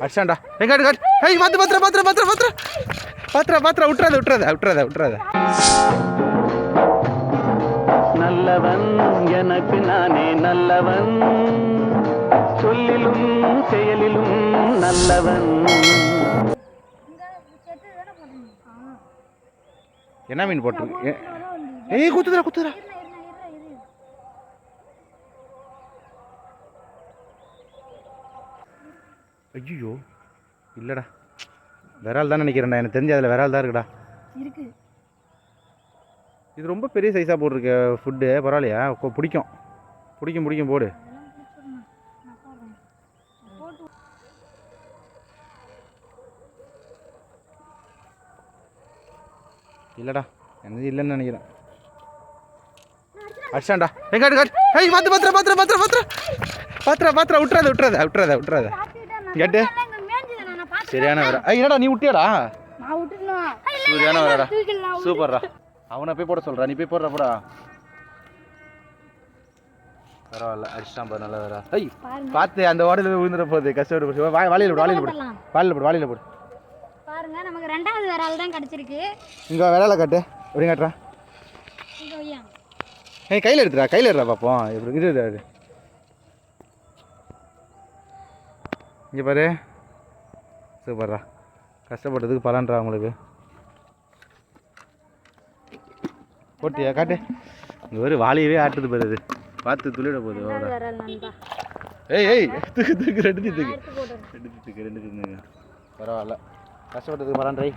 அடிச்சாண்டா எங்க அடி காட்டு. ஏய் பாத்து பாத்திர பாத்திர பாத்திர பாத்திர பாத்திர பாத்திர விட்டுறாத விட்டுறாத விட்டுறாத விட்டுறாத. நல்லவன் எனக்கு நானே நல்லவன். சொல்லிலும் செயலிலும் நல்லவன். என்ன மீன் ஏ- ஏய் குத்துதுடா குத்துதுடா. ஐயோ இல்லைடா. விரால் தான் நினைக்கிறேன்டா. எனக்கு தெரிஞ்சு அதில் விரால் தான் இருக்குடா. இருக்கு. இது ரொம்ப பெரிய சைஸாக போட்டிருக்க ஃபுட்டு பரவாயில்லையா? பிடிக்கும். பிடிக்கும் பிடிக்கும் போடு. இல்லைடா. எனக்கு இல்லைன்னு நினைக்கிறேன். அடிச்சாண்டா எங்க அடி காட்டு. பாத்து பாத்திர பாத்திர பாத்திர பாத்திர. பாத்திர பாத்திர விட்டுறாத விட்டுறாத விட்டுறாத விட்டுறாத. கேட்டு. சரியான வர என்னடா நீ விட்டியாடா சூரியான வரடா சூப்பர்ரா. அவனை போய் போட சொல்றா நீ போய் போடுற போடா. பரவாயில்ல அடிச்சிட்டான் பாரு நல்லா வரா ஐய் பார்த்து அந்த வாடையில் போய் விழுந்துட போகுது கஷ்டப்பட்டு போச்சு. வா வாளியில் போடு வாளியில் போடு. வாளியில் போடு வாளியில் போடு. பாருங்க நமக்கு ரெண்டாவது விரால் தான் கிடைச்சிருக்கு. இங்கே விரால காட்டு. எப்படி காட்டுறா? ஏய் கையில் எடுத்துடா கையில் எடுறா பார்ப்போம் இப்படி இது இங்கே பாரு. சூப்பர்ரா. கஷ்டப்பட்டதுக்கு பலன்றா உங்களுக்கு. போட்டியா? காட்டு. இங்கே ஒரு வாளியவே ஆட்டுது பாரு இது. பார்த்து துளிட போகுது ஏய் ஏய் தூக்கு தூக்கு ரெண்டு தூக்கு ரெண்டு தூக்கு ரெண்டு தூக்குங்க. பரவாயில்ல. கஷ்டப்பட்டதுக்கு பலன்றை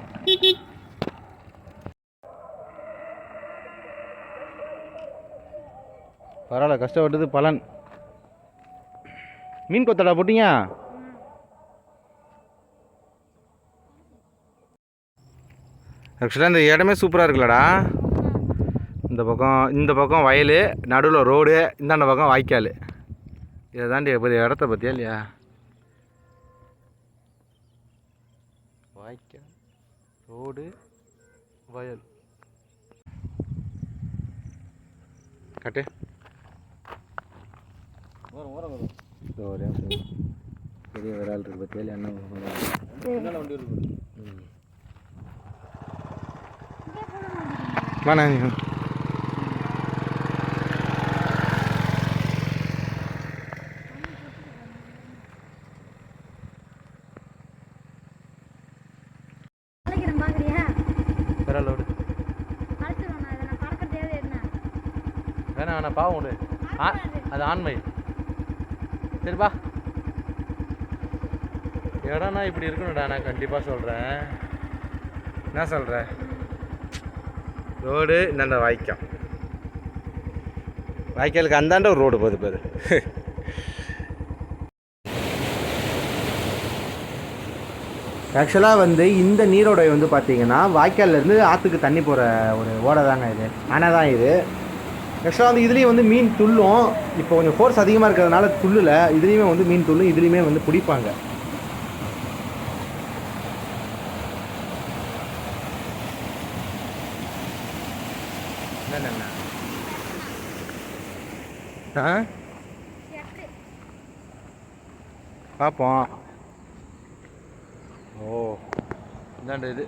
பரவாயில்ல கஷ்டப்பட்டது பலன். மீன் கொத்தடா போட்டீங்க? ஆக்சுவலாக இந்த இடமே சூப்பராக இருக்குல்லடா. இந்த பக்கம் இந்த பக்கம் வயல் நடுவில் ரோடு இந்தாண்ட பக்கம் வாய்க்கால். இதை தாண்டி இப்போ இடத்த பற்றியா இல்லையா? வாய்க்கால் ரோடு வயல். கட்டு. பெரிய ஆள் இருக்கு பற்றியா என்ன வண்டி இருக்கு வாண்ணா நீ வா. அழைக்கிறேன் பாக்குறியா வேற லோடு அழைச்சிருவேன் நான் இதை நான் பறக்கிறதே என்ன வேணாம் வேணாம் பாவம் உண்டு. ஆ அது ஆண்மை. சரிப்பா இடம்னா இப்படி இருக்கணும்டா நான் கண்டிப்பாக சொல்கிறேன் என்ன சொல்கிற ரோடு இந்தாண்ட வாய்க்கால். வாய்க்காலுக்கு அந்தாண்ட ஒரு ரோடு போகுது பாரு. ஆக்சுவலாக வந்து இந்த நீரோடை வந்து பார்த்தீங்கன்னா வாய்க்கால்லேருந்து ஆற்றுக்கு தண்ணி போகிற ஒரு ஓடை தாங்க இது. அணை தான் இது. ஆக்சுவலாக வந்து இதுலேயும் வந்து மீன் துள்ளும். இப்போ கொஞ்சம் ஃபோர்ஸ் அதிகமாக இருக்கிறதுனால துள்ளலை. இதுலேயுமே வந்து மீன் துள்ளும் இதுலேயுமே வந்து பிடிப்பாங்க. என்னென்ன ஆ? பார்ப்போம் ஓ இந்தாண்ட இது.